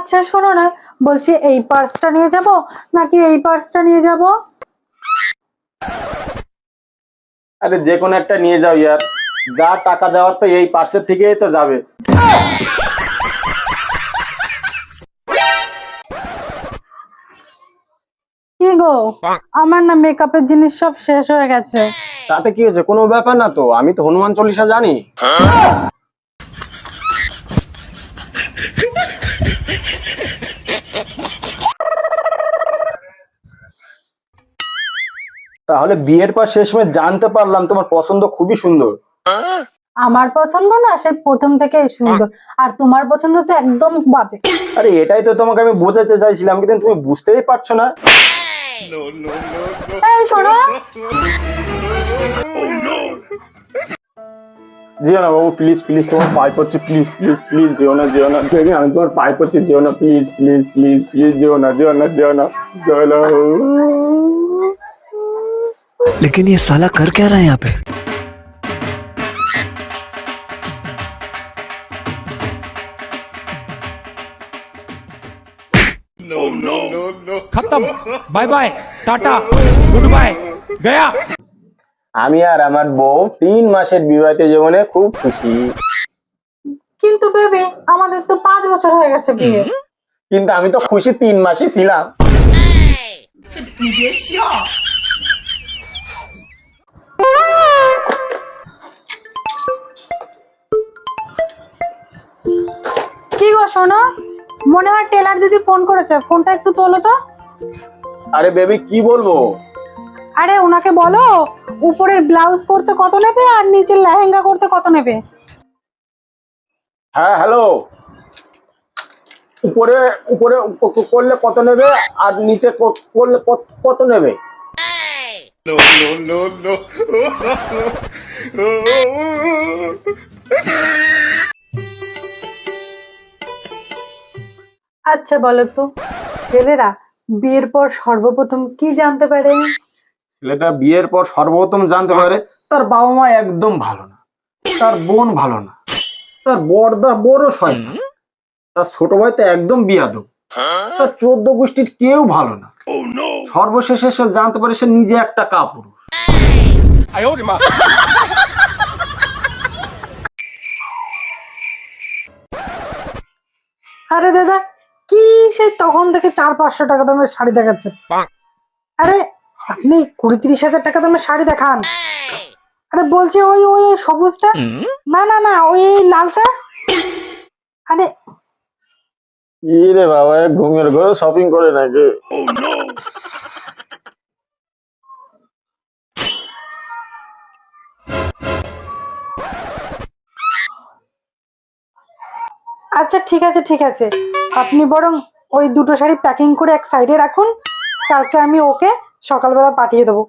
আচ্ছা শোনো না। বলছি এই পার্সটা নিয়ে যাব নাকি এই পার্সটা নিয়ে যাব? আরে যে কোনো একটা নিয়ে যাও ইয়ার। যা টাকা যাওয়ার তো এই পার্সের থেকেই তো যাবে। কি গো? আমার না মেকআপের জিনিস সব শেষ হয়ে গেছে। তাতে কি হয়েছে? কোনো ব্যাপার না তো। আমি তো হনুমান চল্লিশা জানি। তাহলে বিয়ের পর শেষ সময় জানতে পারলাম তোমার পছন্দ খুবই সুন্দর। আমার পছন্দ না সে প্রথম থেকে সুন্দর। আর তোমার পছন্দ তো একদম বাজে। আরে এটাই তো তোমাকে আমি বোঝাতে চাইছিলাম কিন্তু তুমি বুঝতেই পারছ না। এই শোনো। যেও না বাবু প্লিজ প্লিজ তোমার পায়ে পড়ছি প্লিজ প্লিজ প্লিজ যেও না যেও না। বেবি আমি তোমার পায়ে পড়ছি যেও না প্লিজ প্লিজ প্লিজ প্লিজ যেও না যেও না যেও না যেও না। लेकिन ये साला कर क्या रहा है यहाँ पे खत्म bye bye tata good bye गया আমি আর আমার বউ তিন মাসের বিবাহিত জীবনে খুব খুশি কিন্তু বেবি আমাদের তো পাঁচ বছর হয়ে গেছে বিয়ে কিন্তু আমি তো খুশি তিন মাসই ছিলাম শোনো মনে হয় টেলার দিদি ফোন করেছে। ফোনটা একটু তোলো তো। আরে বেবি কি বলব? আরে ওনাকে বলো উপরের ব্লাউজ করতে কত নেবে আর নিচের লেহেঙ্গা করতে কত নেবে? হ্যাঁ হ্যালো উপরে উপরে করলে কত নেবে আর নিচে করলে কত- কত নেবে? আচ্ছা বলো তো? ছেলেরা বিয়ের পর সর্বপ্রথম কি জানতে পারে? ছেলেটা বিয়ের পর সর্বপ্রথম জানতে পারে তার বাবা মা একদম ভালো না। তার বোন ভালো না। তার বড়দা বড় শয়তান। তার ছোট ভাই তো একদম বিয়াদব। তার চোদ্দ গোষ্ঠীর কেউ ভালো না। সর্বশেষে সে জানতে পারে সে নিজে একটা কাপুরুষ। আরে দাদা কি সে তখন থেকে চার পাঁচশো টাকা দামের শাড়ি দেখাচ্ছে। আরে আপনি কুড়ি তিরিশ হাজার টাকা দামের শাড়ি দেখান। আরে বলছে ওই ওই সবুজটা? না না না ওই লালটা? আরে রে বাবা ঘুমের ঘরে শপিং করে নাকি? আচ্ছা ঠিক আছে ঠিক আছে। আপনি বরং ওই দুটো শাড়ি প্যাকিং করে এক সাইডে রাখুন কালকে আমি ওকে সকালবেলা পাঠিয়ে দেবো।